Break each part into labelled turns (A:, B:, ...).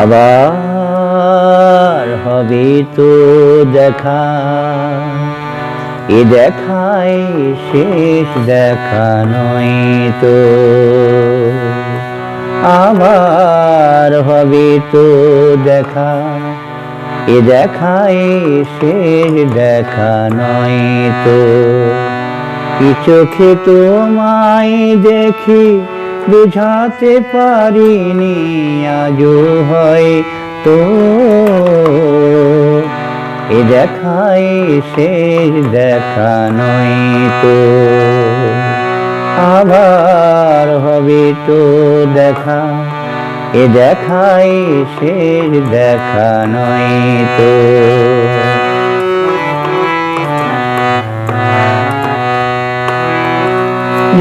A: আবার হবে তো দেখা। এ দেখাই শেষ দেখা নয় তো। আবার হবে তো দেখা। এ দেখাই শেষ দেখা নয় তো। কি চোখে তোমায় দেখি বুঝাতে পারিনি, আজও হয় তো। এ দেখাই শেষ দেখা নয় তো। আবার হবে তো দেখা, এ দেখাই শেষ দেখা নয় তো।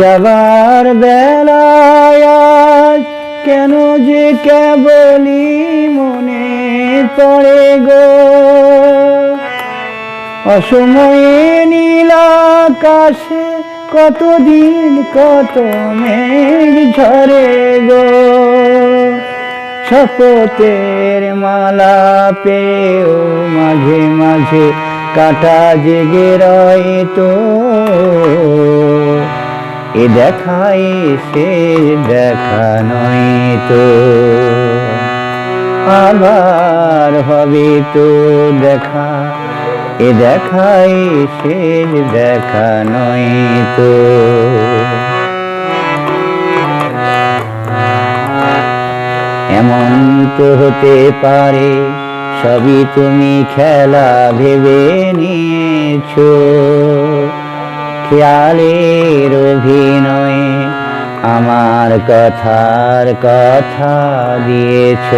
A: যাবার যে কেবলি মনে পড়ে গো? অসময়ে নীল আকাশে কতদিন কত মেঘ ঝরে গো? শপথের মালা পেয়েও মাঝে মাঝে কাটা জেগে রয় তো। এ দেখাই সে দেখা নয় তো। আবার হবে তো দেখা। এ দেখাই শেষ দেখা নয় তো। এমন তো হতে পারে, সবই তুমি খেলা ভেবে নিয়েছো। খেয়ালের অভিনয়ে আমার কথার কথা দিয়েছ।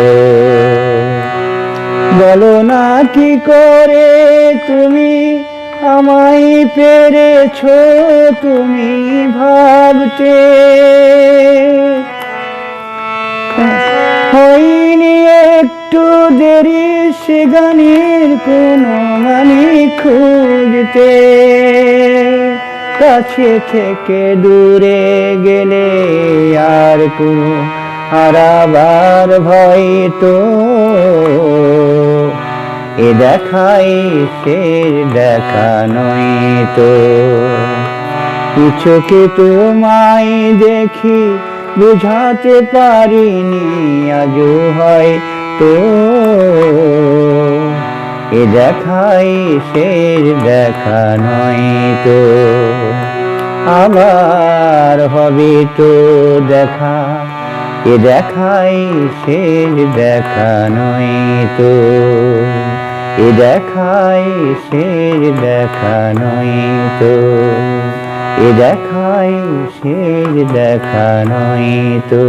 A: বলো না কি করে তুমি আমায় পেরেছ, তুমি ভাবতে। হয়নি একটু দেরি সে গানের কোনো মানে খুঁজতে। কাছে থেকে দূরে গেলে আর কোনো হারাবার ভয় তো এ দেখাই সে দেখা নয় তো। কিছুকে তোমায় দেখি বুঝাতে পারিনি, আজও হয় তো এ দেখাই শেষ দেখা নয় তো। আবার হবে তো দেখা, এ দেখাই শেষ দেখা নয় তো। এ দেখাই শেষ দেখা নয় তো। এ দেখাই শেষ দেখা নয় তো।